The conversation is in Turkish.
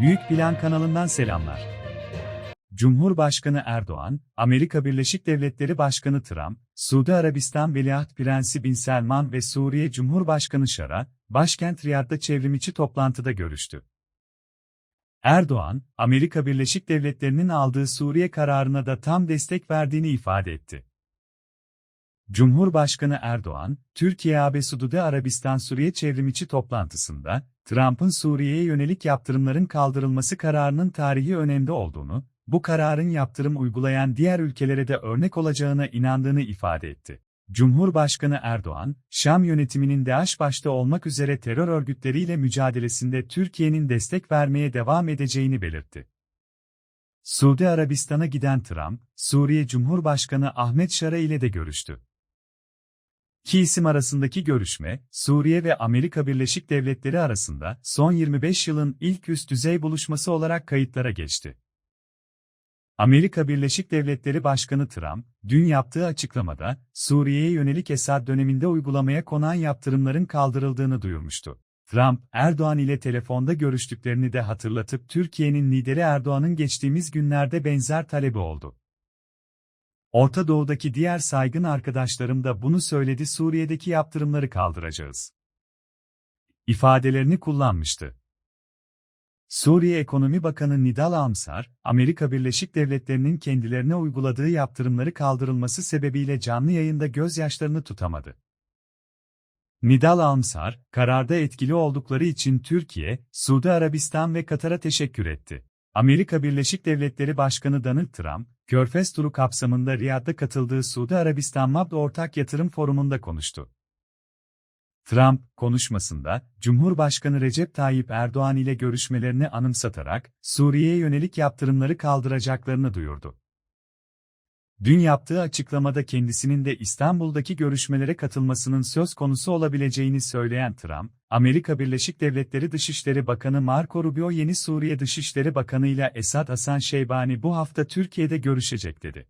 Büyük Plan kanalından selamlar. Cumhurbaşkanı Erdoğan, Amerika Birleşik Devletleri Başkanı Trump, Suudi Arabistan Veliaht Prensi Bin Selman ve Suriye Cumhurbaşkanı Şara, başkent Riyad'da çevrimiçi toplantıda görüştü. Erdoğan, Amerika Birleşik Devletleri'nin aldığı Suriye kararına da tam destek verdiğini ifade etti. Cumhurbaşkanı Erdoğan, Türkiye AB Suudi Arabistan Suriye çevrimiçi toplantısında, Trump'ın Suriye'ye yönelik yaptırımların kaldırılması kararının tarihi önemli olduğunu, bu kararın yaptırım uygulayan diğer ülkelere de örnek olacağına inandığını ifade etti. Cumhurbaşkanı Erdoğan, Şam yönetiminin DAEŞ başta olmak üzere terör örgütleriyle mücadelesinde Türkiye'nin destek vermeye devam edeceğini belirtti. Suudi Arabistan'a giden Trump, Suriye Cumhurbaşkanı Ahmet Şara ile de görüştü. İki isim arasındaki görüşme, Suriye ve Amerika Birleşik Devletleri arasında son 25 yılın ilk üst düzey buluşması olarak kayıtlara geçti. Amerika Birleşik Devletleri Başkanı Trump, dün yaptığı açıklamada, Suriye'ye yönelik Esad döneminde uygulamaya konan yaptırımların kaldırıldığını duyurmuştu. Trump, Erdoğan ile telefonda görüştüklerini de hatırlatıp Türkiye'nin lideri Erdoğan'ın geçtiğimiz günlerde benzer talebi oldu. Orta Doğu'daki diğer saygın arkadaşlarım da bunu söyledi Suriye'deki yaptırımları kaldıracağız. ifadelerini kullanmıştı. Suriye Ekonomi Bakanı Nidal Amsar, Amerika Birleşik Devletleri'nin kendilerine uyguladığı yaptırımları kaldırılması sebebiyle canlı yayında gözyaşlarını tutamadı. Nidal Amsar, kararda etkili oldukları için Türkiye, Suudi Arabistan ve Katar'a teşekkür etti. Amerika Birleşik Devletleri Başkanı Donald Trump, Körfez turu kapsamında Riyad'da katıldığı Suudi Arabistan MABD Ortak Yatırım Forumu'nda konuştu. Trump, konuşmasında, Cumhurbaşkanı Recep Tayyip Erdoğan ile görüşmelerini anımsatarak, Suriye'ye yönelik yaptırımları kaldıracaklarını duyurdu. Dün yaptığı açıklamada kendisinin de İstanbul'daki görüşmelere katılmasının söz konusu olabileceğini söyleyen Trump, Amerika Birleşik Devletleri Dışişleri Bakanı Marco Rubio yeni Suriye Dışişleri Bakanı ile Esad Hasan Şeybani bu hafta Türkiye'de görüşecek dedi.